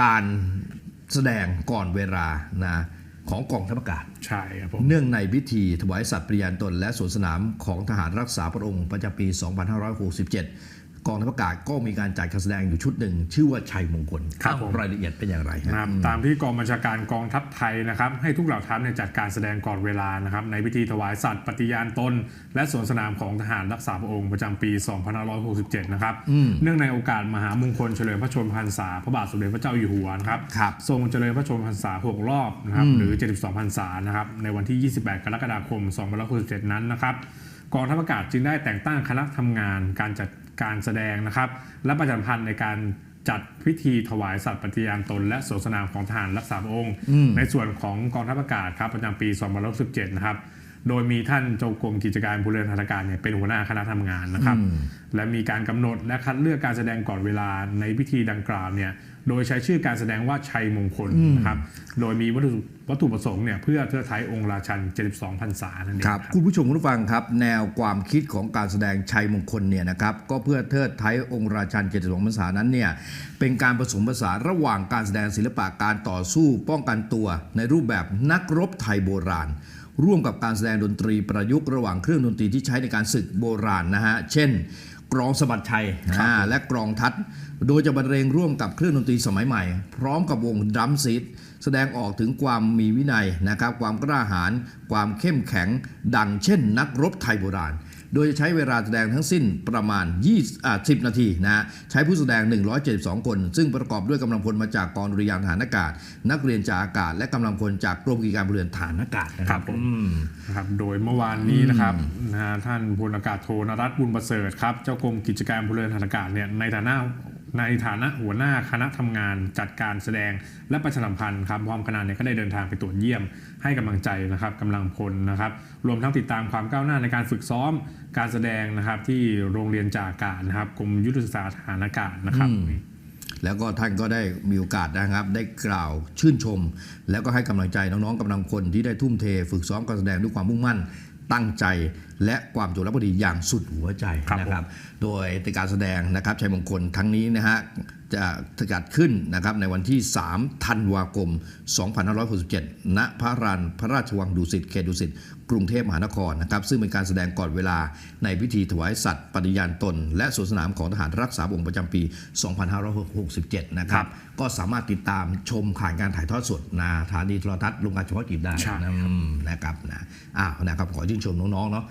การแสดงก่อนเวลานะของกองทัพอากาศใช่ครับผมเนื่องในพิธีถวายสัตย์ปริญาณตน และสวนสนามของทหารรักษาพระองค์ประจำปี 2567 กองทัพอากาศก็มีการจัดการแสดงอยู่ชุดหนึ่ง ชื่อว่าชัยมงคลครับผมรายละเอียดเป็นอย่างไรฮะนะครับตามที่กองบัญชาการกองทัพไทยนะครับ ให้ทุกเหล่าทัพเนี่ยจัดการแสดงก่อนเวลานะครับ ในพิธีถวายสัตย์ปฏิญาณตน และสวนสนามของทหารรักษาพระองค์ประจำปี2567 นะครับ เนื่องในโอกาสมหามงคลเฉลิมพระชนมพรรษาพระบาทสมเด็จพระเจ้าอยู่หัวนะครับครับทรงเจริญพระชนมพรรษา 6 รอบนะครับหรือ 72พรรษานะครับในวันที่ 28 กรกฎาคม2567นั้นนะครับกองทัพอากาศจึงได้แต่งตั้งคณะทำงานการจัด การแสดงนะครับ และประชาสัมพันธ์ในการจัดพิธีถวายสัตย์ปฏิญาณตน และสวนสนามของทหารรักษาพระองค์ ในส่วนของกองทัพอากาศครับประจำปี 2567นะครับ โดยมีท่านเจ้ากรมกิจการพลเรือนทหารอากาศเนี่ยเป็นหัวหน้าคณะทำงานนะครับ และมีการกำหนดและคัดเลือกการแสดงก่อนเวลาในพิธีดังกล่าวเนี่ยโดยใช้ชื่อการแสดงว่าชัยมงคลนะครับโดยมีวัตถุวัตถุประสงค์เนี่ยเพื่อเทิดไทยองค์ราชัน 72พรรษานั่นเองครับครับคุณผู้ชมคุณผู้ฟังครับ แนวความคิดของการแสดงชัยมงคลเนี่ยนะครับก็เพื่อเทิดไทยองค์ราชันเจติสงพรรษานั้นเนี่ยเป็นการผสมผสานระหว่างการแสดงศิลปะการต่อสู้ป้องกันตัว ในรูปแบบนักรบไทยโบราณ ร่วมกับการแสดงดนตรีประยุกต์ระหว่างเครื่องดนตรีที่ใช้ในการศึกโบราณนะฮะ เช่น กรองสะบัดชัยอ่าและกรองทัด โดยจะบรรเลงร่วมกับเครื่องดนตรีสมัยใหม่ พร้อมกับวงดรัมซีดแสดงออกถึงความมีวินัยนะครับ ความกล้าหาญความเข้มแข็ง ดังเช่น นักรบไทยโบราณ โดยจะใช้เวลาแสดงทั้งสิ้นประมาณ 20อ่า10 นาทีนะฮะใช้ผู้แสดง 172 คน ซึ่งประกอบด้วยกำลังพลมาจากกองดุริยางค์ทหารอากาศ นักเรียนจากอากาศ และกำลังพลจากกรมกิจการพลเรือนฐานอากาศนะคครัรับบผม อืม นะครับ โดยเมื่อวานนี้นะครับนะฮะท่านพลอากาศโทนรัตน์บุญประเสริฐครับ เจ้ากรมกิจการพลเรือนทหารอากาศเนี่ยในฐานะ ในฐานะหัวหน้าคณะทำงานจัดการแสดงและประชาสัมพันธ์ครับพร้อมคณะเนี่ยก็ได้เดินทางไปตรวจเยี่ยม ให้กำลังใจนะครับกำลังพลนะครับ รวมทั้งติดตามความก้าวหน้าในการฝึกซ้อมการแสดงนะครับที่โรงเรียนจากอากาศนะครับกรมยุทธศึกษาทหารอากาศนะครับแล้วก็ท่านก็ได้มีโอกาสนะครับ ได้กล่าวชื่นชม แล้วก็ให้กำลังใจน้องๆกำลังพลที่ได้ทุ่มเท ฝึกซ้อมการแสดงด้วยความมุ่งมั่น ตั้งใจและความจงรักภักดีอย่างสุดหัวใจครับนะครับ โดยในการแสดงนะครับชัยมงคลทั้งนี้นะฮะจะจัดขึ้นนะครับในวันที่ 3 ธันวาคม 2567 ณ พระรานพระราชวังดุสิต เขตดุสิต กรุงเทพมหานครนะครับ ซึ่งเป็นการแสดงก่อนเวลาในพิธีถวายสัตย์ปฏิญาณตน และสวนสนามของทหารรักษาพระองค์ประจำปี 2567 นะครับ ก็สามารถติดตามชมผ่านการถ่ายทอดสดนะสถานีโทรทัศน์โรงการเฉพาะกิจได้ใช่นะอืมนะครับนะอ้าวนะครับขอชื่นชมน้องๆเนาะ